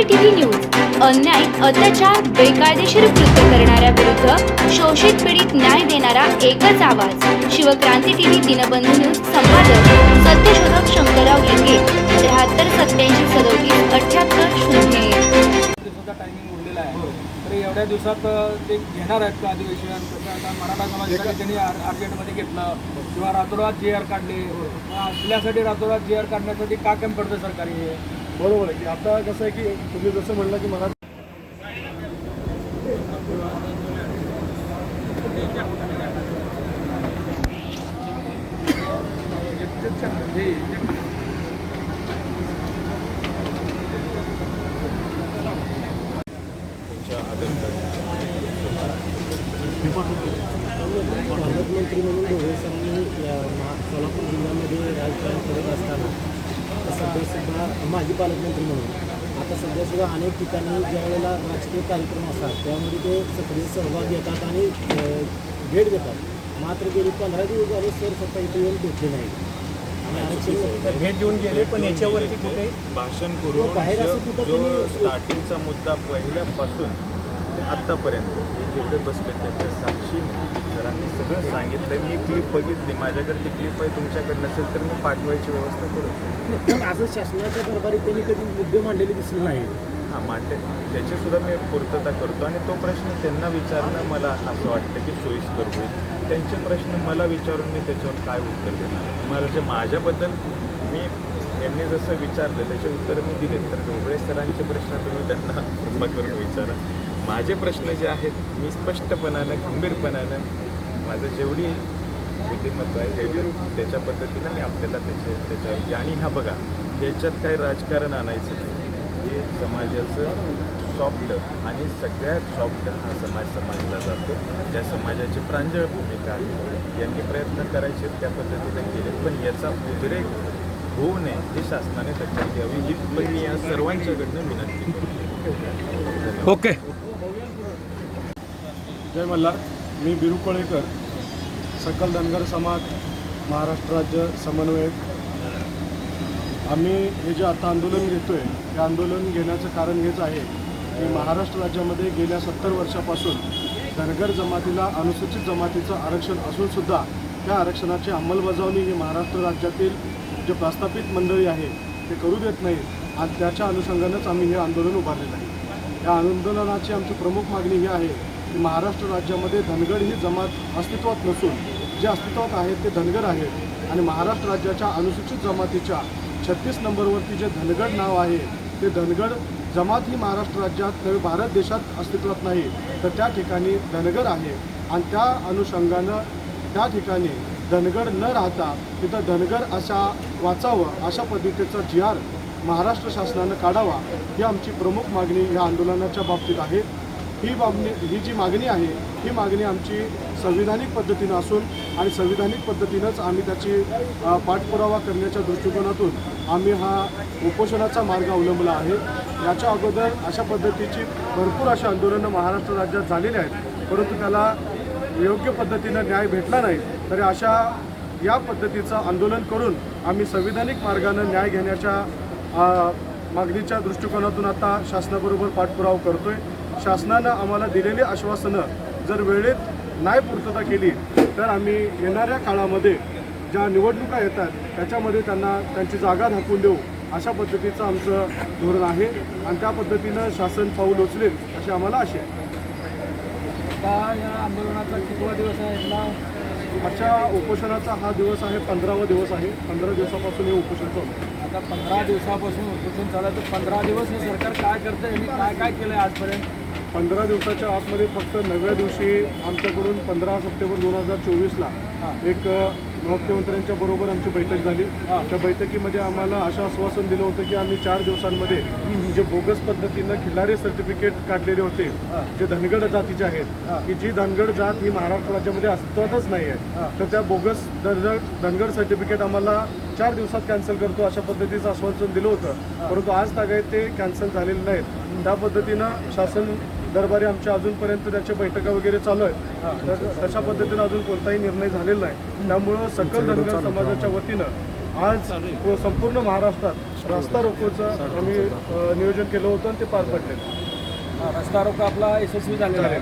CCTV news. अन्याय अत्याचार बेकायदेशीर कृत्य करणाऱ्या विरुद्ध शोषित पीडित न्याय देणारा एकच आवाज. शिवक्रांती टीव्ही दिनबंधू न्यूज संपादक सत्यशोधक शंकरराव लिंगे त्र्याहत्तर सत्याऐंशी सदोतीस अठ्याहत्तर शून्य तर एवढ्या दिवसात ते घेणार आहेत का अधिवेशन? कसं आता मराठा समाजासाठी त्यांनी आर- अर्जंटमध्ये घेतलं. किंवा रातोरात जे आर काढले. मग आपल्यासाठी रातोरात जे आर काढण्यासाठी का कमी पडतं सरकारी हे? बरोबर आहे की आता कसं आहे की तुम्ही जसं म्हणलं की मला पालकमंत्री म्हणून ढोळे सरांनी सोलापूर जिल्ह्यामध्ये राजकारण करत असताना सध्या सुद्धा माजी पालकमंत्री म्हणून. आता सध्या सुद्धा अनेक ठिकाणी ज्या वेळेला राजकीय कार्यक्रम असतात त्यामध्ये ते सक्रिय सहभाग घेतात आणि भेट देतात. मात्र गेली पंधरा दिवस झाले सर स्वतः इथे येऊन भेटले नाही. भेट देऊन गेले पण याच्यावरती कुठे? भाषण करून बाहेर असं कुठं स्टार्टिंगचा मुद्दा पहिल्यापासून आत्तापर्यंत हे जेवढे बसले त्याच्या साक्षी सरांनी सगळं सांगितलं मी क्लिप बघितली. माझ्याकडे ती क्लिप आहे तुमच्याकडे नसेल तर मी पाठवायची व्यवस्था करू पण असं शासनाच्या दरबारी त्यांनी कधी मुद्दे मांडलेले दिसले नाही हां मांडते त्याची सुद्धा मी पूर्तता करतो आणि तो प्रश्न त्यांना विचारणं मला असं वाटतं की सोयीस्कर होईल. त्यांचे प्रश्न मला विचारून मी त्याच्यावर काय उत्तर देणार? मला जे माझ्याबद्दल मी यांनी जसं विचारलं त्याचे उत्तर मी दिले. तर ढोबळे सरांचे प्रश्न तुम्ही त्यांना कृपा करून विचारा. माझे प्रश्न जे आहेत मी स्पष्टपणानं गंभीरपणानं माझं जेवढी बुद्धिमत्व आहे जेवढी त्याच्या पद्धतीनं मी आपल्याला त्याचे त्याच्या आणि हा बघा याच्यात काही राजकारण आणायचं नाही. हे समाजाचं सॉफ्ट आणि सगळ्यात सॉफ्ट हा समाज समजला जातो. त्या समाजाची प्रांजळ भूमिका आहे यांनी प्रयत्न करायचे त्या पद्धतीने केले. पण याचा उद्रेक होऊ नये ही शासनाने घ्यावी ही मी या सर्वांच्याकडनं विनंती करतो. ओके. जय मल्हार मी बिरू कळेकर सकल धनगर समाज महाराष्ट्र राज्य समन्वयक. आम्ही हे जे आता आंदोलन घेतोय हे आंदोलन घेण्याचं कारण हेच आहे की महाराष्ट्र राज्यामध्ये गेल्या सत्तर वर्षापासून धनगर जमातीला अनुसूचित जमातीचं आरक्षण असूनसुद्धा त्या आरक्षणाची अंमलबजावणी ही महाराष्ट्र राज्यातील जे प्रस्थापित मंडळी आहे ते करू देत नाही आणि त्याच्या अनुषंगानंच आम्ही हे आंदोलन उभारलेलं आहे. या आंदोलनाची आमची प्रमुख मागणी ही आहे की महाराष्ट्र राज्यामध्ये धनगड ही जमात अस्तित्वात नसून जे अस्तित्वात आहेत ते धनगड आहेत. आणि महाराष्ट्र राज्याच्या अनुसूचित जमातीच्या छत्तीस नंबरवरती जे धनगड नाव आहे ते धनगड जमात ही महाराष्ट्र राज्यात नव्हे भारत देशात अस्तित्वात नाही. तर त्या ठिकाणी धनगर आहे. आणि त्या अनुषंगानं त्या ठिकाणी धनगड न राहता तिथं धनगर अशा वाचावं अशा पद्धतीचा जी आर महाराष्ट्र शासनानं काढावा ही आमची प्रमुख मागणी या आंदोलनाच्या बाबतीत आहे. ही मागणी ही जी मागणी आहे ही मागणी आमची संविधानिक पद्धतीनं असून आणि संविधानिक पद्धतीनंच आम्ही त्याची पाठपुरावा करण्याच्या दृष्टिकोनातून आम्ही हा उपोषणाचा मार्ग अवलंबला आहे. याच्या अगोदर अशा पद्धतीची भरपूर अशी आंदोलनं महाराष्ट्र राज्यात झालेली आहेत परंतु त्याला योग्य पद्धतीनं न्याय भेटला नाही तरी अशा या पद्धतीचं आंदोलन करून आम्ही संविधानिक मार्गानं न्याय घेण्याच्या मागणीच्या दृष्टिकोनातून आता शासनाबरोबर पाठपुरावा करतोय. शासनानं आम्हाला दिलेली आश्वासनं जर वेळेत नाही पूर्तता केली तर आम्ही येणाऱ्या काळामध्ये ज्या निवडणुका येतात त्याच्यामध्ये त्यांना त्यांची जागा दाखवून देऊ अशा पद्धतीचं आमचं धोरण आहे. आणि त्या पद्धतीनं शासन पाऊल उचलेल अशी आम्हाला आशा आहे. आता या आंदोलनाचा कितवा दिवस आहे ना आजच्या उपोषणाचा हा दिवस आहे पंधरावा दिवस आहे. पंधरा दिवसापासून हे उपोषण चालू. आता पंधरा दिवसापासून उपोषण चालू तर पंधरा दिवस हे सरकार काय करतं यांनी काय काय केलं आहे आजपर्यंत? पंधरा दिवसाच्या आतमध्ये फक्त नव्या दिवशी आमच्याकडून पंधरा सप्टेंबर दोन हजार चोवीसला एक मुख्यमंत्र्यांच्या बरोबर आमची बैठक झाली. त्या बैठकीमध्ये आम्हाला असं आश्वासन दिलं होतं की आम्ही चार दिवसांमध्ये जे बोगस पद्धतीनं खिल्लारी सर्टिफिकेट काढलेले होते जे धनगड जातीचे आहेत की जी धनगड जात ही महाराष्ट्र राज्यामध्ये अस्तित्वातच नाही आहे तर त्या बोगस धनगड सर्टिफिकेट आम्हाला चार दिवसात कॅन्सल करतो अशा पद्धतीचं आश्वासन दिलं होतं. परंतु आज तागायत ते कॅन्सल झालेले नाहीत. त्या पद्धतीनं शासन दरबारी आमच्या अजूनपर्यंत त्याच्या बैठका वगैरे चालू आहेत. तर तशा पद्धतीनं अजून कोणताही निर्णय झालेला नाही. त्यामुळं सकल धनगर समाजाच्या वतीनं आज संपूर्ण महाराष्ट्रात रस्ता रोकोचं आम्ही नियोजन केलं होतं आणि ते पार पडले. हा, रस्ता रोको आपला यशस्वी झालेला आहे.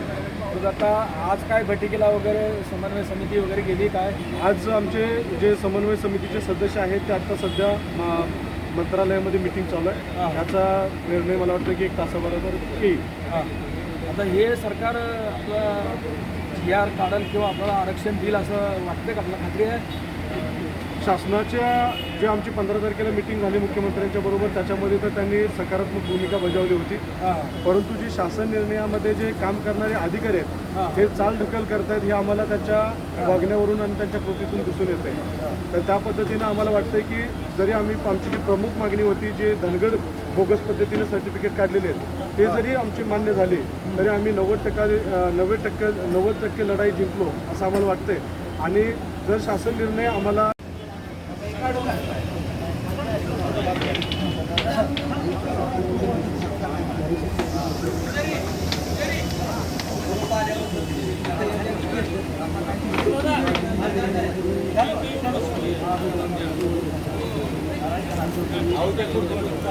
तर आता आज काय बैठकीला वगैरे समन्वय समिती वगैरे गेली काय? आज आमचे जे समन्वय समितीचे सदस्य आहेत ते आता सध्या मंत्रालयामध्ये मिटिंग चालू. आहे. याचा निर्णय मला वाटतं की एक तासाभरावर येईल. हां. आता हे सरकार आपलं जी आर काढेल किंवा आपल्याला आरक्षण देईल असं वाटतं का? आपल्याला खात्री आहे? शासनाच्या जे आमची पंधरा तारखेला मिटिंग झाली मुख्यमंत्र्यांच्या बरोबर त्याच्यामध्ये तर त्यांनी सकारात्मक भूमिका बजावली होती. परंतु जी शासन निर्णयामध्ये जे काम करणारे अधिकारी. आहेत ते चाल ढकल करतायत हे आम्हाला त्यांच्या वागण्यावरून आणि त्यांच्या कृतीतून दिसून येते तर त्या पद्धतीनं आम्हाला वाटतंय की जरी आम्ही आमची जी प्रमुख मागणी होती जे धनगर बोगस पद्धतीने सर्टिफिकेट काढलेले आहेत. ते जरी आमची मान्य झाली तरी आम्ही नव्वद टक्का नव्वद टक्के नव्वद टक्के लढाई जिंकलो असं आम्हाला वाटतंय. आणि जर शासन निर्णय आम्हाला